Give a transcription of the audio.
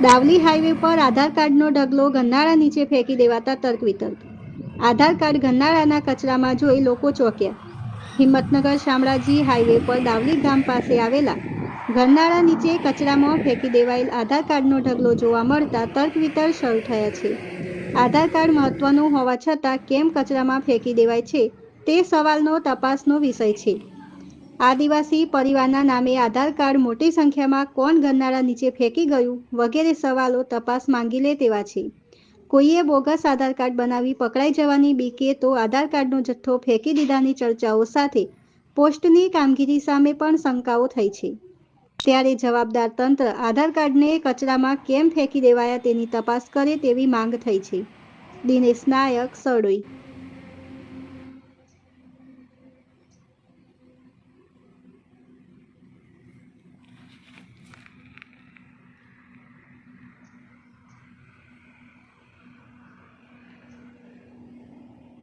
દાવલી highway પર આધાર કાર્ડનો ઢગલો ગન્નાળા નીચે ફેંકી દેવાતા તર્ક વિતર્ક આધાર કાર્ડ ગન્નાળાના કચરામાં જોઈ લોકો ચોંક્યા. હિંમતનગર શામળાજી હાઈવે પર દાવલી ગામ પાસે આવેલા ગન્નાળા નીચે કચરામાં ફેંકી દેવાયેલ આધાર કાર્ડનો ઢગલો જોવા મળતા તર્ક વિતર્ક શરૂ થયા છે. આધાર કાર્ડ મહત્વનું હોવા છતાં કેમ કચરામાં ફેંકી દેવાય છે તે સવાલનો તપાસનો વિષય છે. આદિવાસી પરિવારના નામે આધાર કાર્ડ મોટી સંખ્યામાં કોણ ગન્નાળા નીચે ફેંકી ગયું? વગેરે સવાલો તપાસ માંગી લે તેવા છે. કોઈએ બોગસ આધાર કાર્ડ બનાવી પકડાઈ જવાની બીકે તો આધાર કાર્ડનો જથ્થો ફેંકી દીધાની ચર્ચાઓ સાથે પોસ્ટની કામગીરી સામે પણ શંકાઓ થઈ છે. ત્યારે જવાબદાર તંત્ર આધાર કાર્ડને કચરામાં કેમ ફેંકી દેવાયા તેની તપાસ કરે તેવી માંગ થઈ છે. દિનેશ નાયક સડોઈ